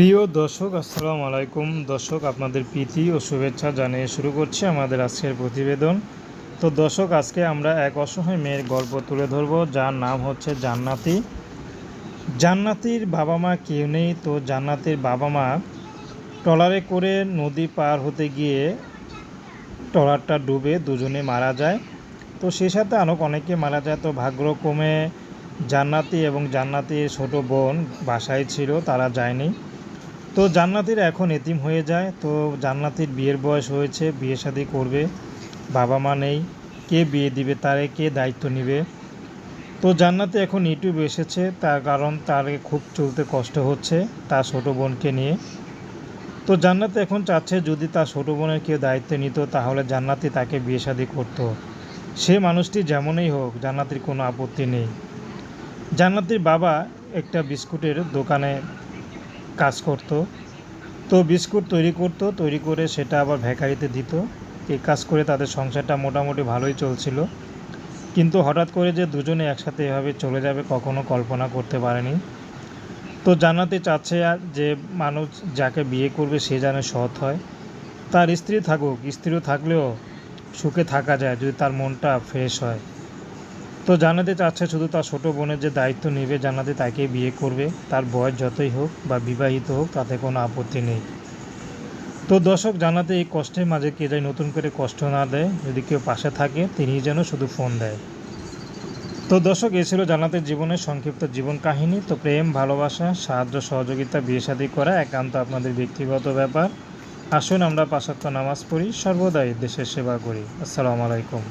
প্রিয় দর্শক, আসসালামু আলাইকুম। দর্শক, আপনাদের প্রীতি ও শুভেচ্ছা জানিয়ে শুরু করছি আমাদের আজকের প্রতিবেদন। তো দর্শক, আজকে আমরা এক অসহায় মেয়ের গল্প তুলে ধরব, যার নাম হচ্ছে জান্নাতি। জান্নাতির বাবা মা কেউ নেই, তো জান্নাতির বাবা মা ট্রলারে করে নদী পার হতে গিয়ে ট্রলারটা ডুবে দুজনে মারা যায়। তো সেই সাথে আরও অনেকে মারা যায়। তো ভাগ্যক্রমে জান্নাতি এবং জান্নাতির ছোট বোন বাসায় ছিল, তারা যায়নি। তো জান্নাতির এখন এতিম হয়ে যায়। তো জান্নাতির বিয়ের বয়স হয়েছে, বিয়ে শাদী করবে। বাবা মা নেই, কে বিয়ে দিবে, তারে কে দায়িত্ব নিবে? তো জান্নাতি এখন ইউটিউবে এসেছে, তার কারণ তার খুব চলতে কষ্ট হচ্ছে তার ছোটো বোনকে নিয়ে। তো জান্নাতি এখন চাচ্ছে যদি তার ছোটো বোনের কেউ দায়িত্ব নিত, তাহলে জান্নাতি তাকে বিয়ে শাদী করতো। সে মানুষটি যেমনই হোক, জান্নাতির কোনো আপত্তি নেই। জান্নাতির বাবা একটা বিস্কুটের দোকানে কাজ করত। তো বিস্কুট তৈরি করত, তৈরি করে সেটা আবার ভ্যাকারিতে দিত। এই কাজ করে তাদের সংসারটা মোটামুটি ভালোই চলছিল। কিন্তু হঠাৎ করে যে দুজনে একসাথে এভাবে চলে যাবে কখনো কল্পনা করতে পারেনি। তো জানাতে চাচ্ছে যে মানুষ যাকে বিয়ে করবে সে যেন সৎ হয়। তার স্ত্রী থাকুক, স্ত্রীও থাকলেও সুখে থাকা যায় যদি তার মনটা ফ্রেশ হয়। তো জানাতে চাচ্ছে শুধু তার ছোটো বোনের যে দায়িত্ব নেবে জানাতে তাকে বিয়ে করবে, তার বয়স যতই হোক বা বিবাহিত হোক, তাতে কোনো আপত্তি নেই। তো দর্শক জানাতে এই কষ্টের মাঝে কে যায় নতুন করে কষ্ট না দেয়, যদি কেউ পাশে থাকে তিনি যেন শুধু ফোন দেয়। তো দর্শক, এ ছিল জানাতে জীবনের সংক্ষিপ্ত জীবন কাহিনী। তো প্রেম, ভালোবাসা, সাহায্য, সহযোগিতা, বিয়ে শাদী করা একান্ত আপনাদের ব্যক্তিগত ব্যাপার। আসুন আমরা পাশাত্য নামাজ পড়ি, সর্বদাই দেশের সেবা করি। আসসালামু আলাইকুম।